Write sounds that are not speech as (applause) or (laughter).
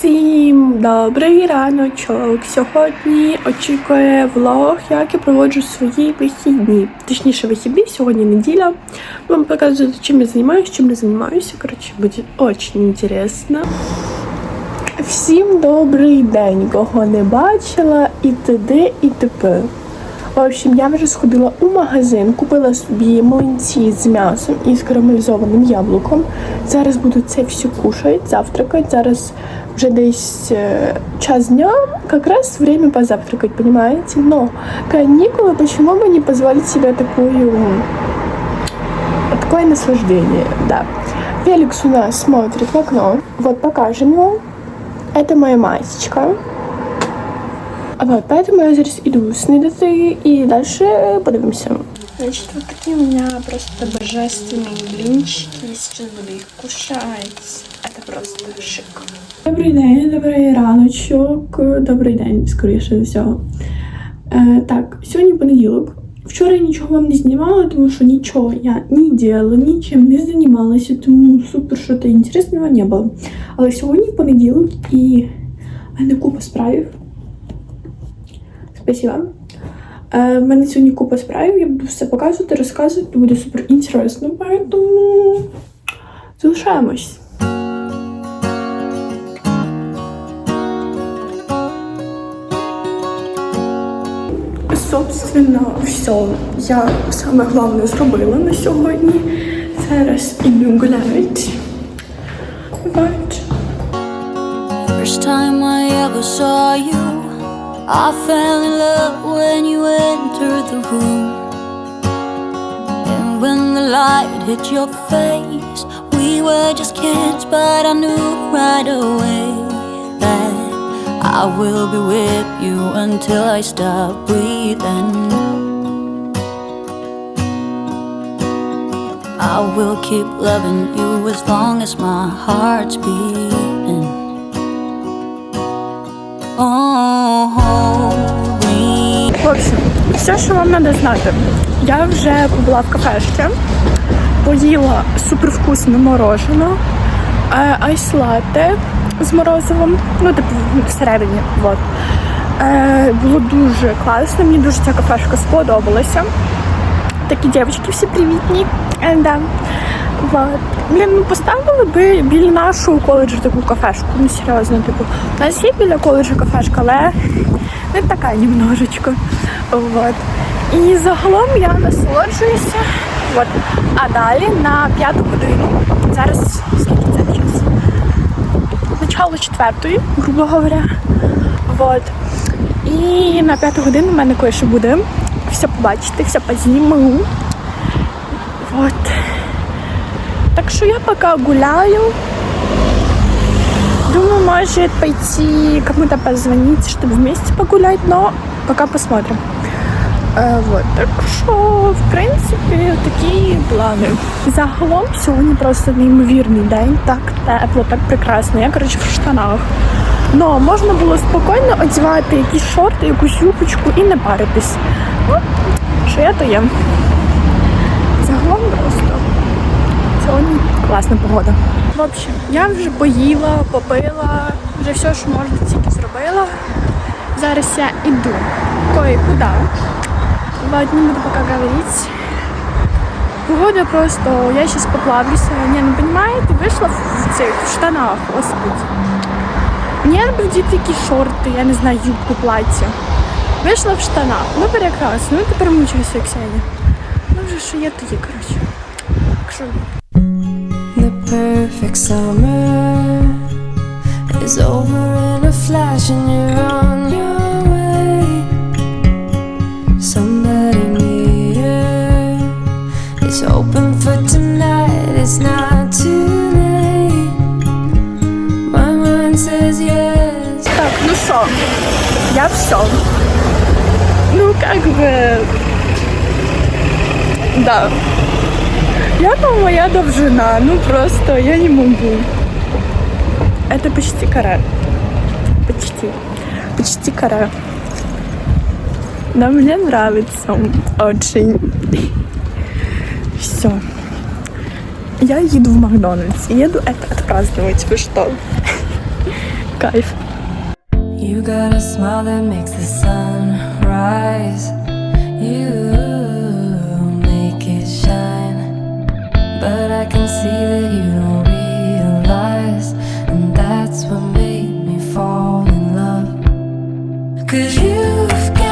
Всім добрий раночок. Сьогодні очікує влог, як я проводжу свої вихідні. Точніше, вихідні, сьогодні неділя. Вам показую, чим я займаюся, чим не займаюся. Коротше, буде дуже інтересно. Всім добрий день, кого не бачила, і т.д. і т.п. В общем, я вже сходила у магазин, купила собі млинці з м'ясом і з карамелізованим яблуком. Зараз буду це все кушати, завтракати. Зараз вже десь е, час дня, якраз время позавтракать, понимаете? Но каникулы, почему бы не позволить себе такую, такое наслаждение, да. Феликс у нас смотрит в окно. Вот покажем его. Это моя масечка. Вот, поэтому я зараз иду снидати и дальше подивимося. Значит, вот такие у меня просто божественные блинчики. Сейчас буду их кушать. Просто шик. Добрий день, добрий раночок. Добрий день, скоріше всього. Е, так, сьогодні понеділок. Вчора я нічого вам не знімала, тому що нічого я не делала, нічим не займалася, тому супер що то інтересного не було. Але сьогодні понеділок і мене купа справів. Спасибо. Е, в мене сьогодні купа справів, я буду все показувати, розказувати, буде супер інтересно, поэтому залишаємось. Собственно, все. Я саме головне зробила на сьогодні. Зараз іду гуляти. Вот. First time I ever saw you, I fell in love when you entered the room. And when the light hit your face, we were just kids, but I knew right away I will be with you until I stop breathing. I will keep loving you as long as my heart's beating. Oh. В общем, все, що вам треба знати. Я вже побула в кафешці, поїла супервкусне морожене, е, айс-латте з морозивом, ну, типу, всередині. Вот. Е, було дуже класно, мені дуже ця кафешка сподобалася. Такі дівчатки всі привітні. Е, да. Вот. Блін, ну поставили би біля нашого коледжу таку кафешку. Ну серйозно, типу. У нас є біля коледжу кафешка, але не така немножечко. Вот. І загалом я насолоджуюся. Вот. А далі на п'яту годину. Зараз скільки? Начало четвертої, грубо говоря. Вот. І на п'яту годину в мене кое-що буде. Все побачите, все позніму. Вот. Так что я пока гуляю. Думаю, может пойти кому-то позвонить, чтобы вместе погулять, но пока посмотрим. Е, вот. Так що, в принципі, такі плани. Загалом сьогодні просто неймовірний день, так тепло, так прекрасно. Я, коротше, в штанах. Но можна було спокійно одягати якісь шорти, якусь юбочку і не паритись. Ну, що я то є. Загалом просто сьогодні класна погода. В общем, я вже поїла, попила, вже все, що можна, тільки зробила. Зараз я іду кое-куди. Вот, не буду пока говорить. Погода просто, я сейчас поплавлюсь. Не, ну понимаете, вышла в цих в штанах, господи. Мені б вдіти якісь шорти, я не знаю, юбку, плаття. Вийшла в штанах. Ну прекрасно, ну тепер мучуся, як. Ну вже що є, то є, коротше. Так що The perfect summer is over in a flash, and you're on Я все. Ну, как бы... Да. Я там моя довжина, ну просто я не могу. Это почти каре. Почти. Почти каре. Но мне нравится очень. Все. Я еду в Макдональдс. Еду это отпраздновать. Вы что? (laughs) Кайф. You got a smile that makes the sun rise. You make it shine. But I can see that you don't realize. And that's what made me fall in love. Cause you've got.